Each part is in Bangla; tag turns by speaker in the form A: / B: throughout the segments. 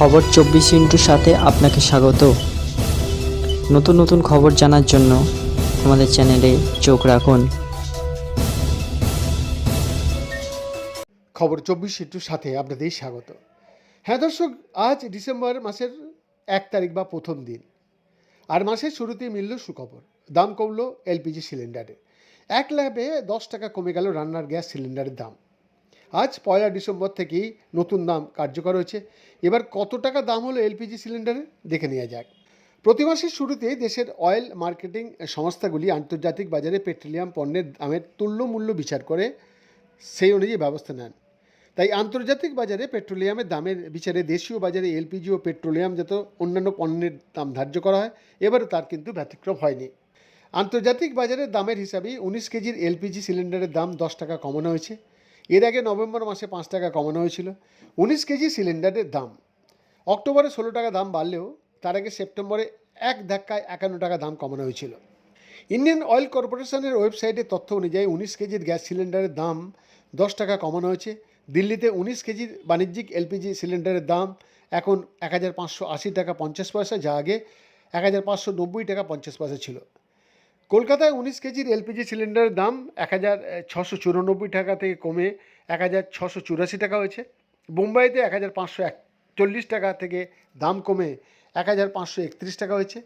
A: খবর চব্বিশ ইন্টুর সাথে আপনাকে স্বাগত। নতুন নতুন খবর জানার জন্য আমাদের চ্যানেলে চোখ রাখুন।
B: খবর চব্বিশ ইন্টুর সাথে আপনাদের স্বাগত। হ্যাঁ দর্শক, আজ ডিসেম্বর মাসের এক তারিখ বা প্রথম দিন। আর মাসের শুরুতেই মিলল সুখবর। দাম কমলো এলপিজি সিলিন্ডারে। এক ল্যাবে দশ টাকা কমে গেল রান্নার গ্যাস সিলিন্ডারের দাম। আজ পয়লা ডিসেম্বর থেকেই নতুন দাম কার্যকর হয়েছে। এবার কত টাকা দাম হলো এলপিজি সিলিন্ডারে দেখে নেওয়া যাক। প্রতি মাসের শুরুতে দেশের অয়েল মার্কেটিং সংস্থাগুলি আন্তর্জাতিক বাজারে পেট্রোলিয়াম পণ্যের দামের তুল্য মূল্য বিচার করে সেই অনুযায়ী ব্যবস্থা নেন। তাই আন্তর্জাতিক বাজারে পেট্রোলিয়ামের দামের বিচারে দেশীয় বাজারে এলপিজি ও পেট্রোলিয়াম যত অন্যান্য পণ্যের দাম ধার্য করা হয়। এবারে তার কিন্তু ব্যতিক্রম হয়নি। আন্তর্জাতিক বাজারের দামের হিসাবে উনিশ কেজির এলপিজি সিলিন্ডারের দাম দশ টাকা কমানো হয়েছে। এর আগে নভেম্বর মাসে পাঁচ টাকা কমানো হয়েছিল। উনিশ কেজি সিলিন্ডারের দাম। অক্টোবরে ষোলো টাকা দাম বাড়লেও তার আগে সেপ্টেম্বরে এক ধাক্কায় একান্ন টাকা দাম কমানো হয়েছিল। ইন্ডিয়ান অয়েল কর্পোরেশনের ওয়েবসাইটের তথ্য অনুযায়ী উনিশ কেজির গ্যাস সিলিন্ডারের দাম দশ টাকা কমানো হয়েছে। দিল্লিতে উনিশ কেজির বাণিজ্যিক এলপিজি সিলিন্ডারের দাম এখন এক হাজার পাঁচশো আশি টাকা পঞ্চাশ পয়সা, যা আগে এক হাজার পাঁচশো নব্বই টাকা পঞ্চাশ পয়সা ছিল। কলকাতায় উনিশ কেজির এলপিজি সিলিন্ডারের দাম এক হাজার ছশো চুরানব্বই টাকা থেকে কমে এক হাজার ছশো চুরাশি টাকা হয়েছে। মুম্বাইতে এক হাজার পাঁচশো একচল্লিশ টাকা থেকে দাম কমে এক হাজার পাঁচশো একত্রিশ টাকা হয়েছে।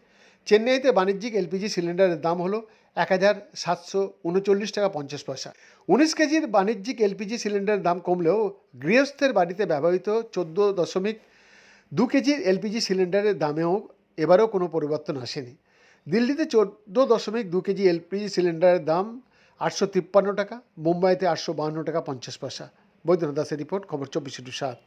B: চেন্নাইতে বাণিজ্যিক এলপিজি সিলিন্ডারের দাম হলো এক হাজার সাতশো উনচল্লিশ টাকা পঞ্চাশ পয়সা। উনিশ কেজির বাণিজ্যিক এলপিজি সিলিন্ডারের দাম কমলেও গৃহস্থের বাড়িতে ব্যবহৃত চোদ্দ দশমিক দু কেজির এলপিজি সিলিন্ডারের দামেও এবারেও কোনো পরিবর্তন আসেনি। দিল্লিতে চোদ্দ দশমিক দু কেজি এলপিজি সিলিন্ডারের দাম আটশো তিপ্পান্ন টাকা, মুম্বাইতে আটশো বাহান্ন টাকা পঞ্চাশ পয়সা। বৈদ্যনাথ দাসের রিপোর্ট, খবর চব্বিশ টু সাত।